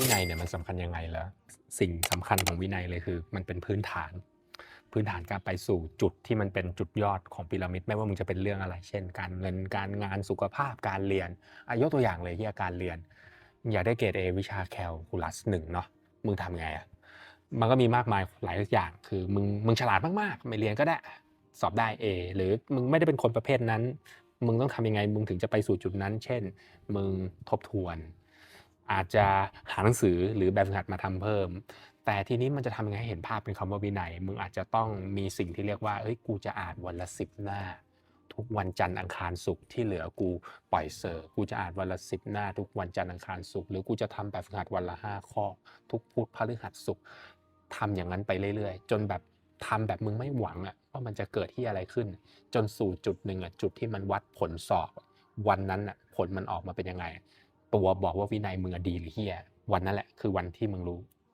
วินัยเนี่ยมันสำคัญยังไงแล้วสิ่งสำคัญของวินัยเลยคือ มันเป็นพื้นฐาน พื้นฐานการไปสู่จุดที่มันเป็นจุดยอดของพีระมิด ไม่ว่ามึงจะเป็นเรื่องอะไร เช่น การเงินการงานสุขภาพการเรียนอายกตัวอย่างเลยที่การเรียน อยากได้เกรดเอวิชาแคลคูลัสหนึ่งเนาะมึงทำไงอะมันก็มีมากมายหลายอย่างคือมึงมึงฉลาดมากๆ ไม่เรียนก็ได้สอบได้ A หรือมึงไม่ได้เป็นคนประเภทนั้น มึงต้องทำยังไง มึงถึงจะไปสู่จุดนั้น เช่น มึงทบทวน อาจจะ หาหนังสือหรือแบบฝึกหัดมาทำเพิ่ม แต่ทีนี้มันจะทำยังไงให้เห็นภาพเป็นคำว่าวินัยมึงอาจจะต้องมีสิ่งที่เรียกว่าเอ้ยกูจะอ่านวันละสิบหน้า ทุกวันจันทร์อังคารศุกร์ที่เหลือกูปล่อยเซอร์กูจะอ่านวันละสิบหน้า ทุกวันจันทร์อังคารศุกร์หรือกูจะทำแบบฝึกหัดวันละห้าข้อ ทุกพุธพฤหัสศุกร์ทำอย่างนั้นไปเรื่อยๆ จนแบบทำแบบมึงไม่หวังอะว่ามันจะเกิดที่อะไรขึ้น จนสู่จุดหนึ่งอะจุดที่มันวัดผลสอบ วันนั้นอะผลมันออกมาเป็นยังไง ตัวบอกว่าวินัยมึงอะดีหรือเฮียวันนั่นแหละคือวันที่มึงรู้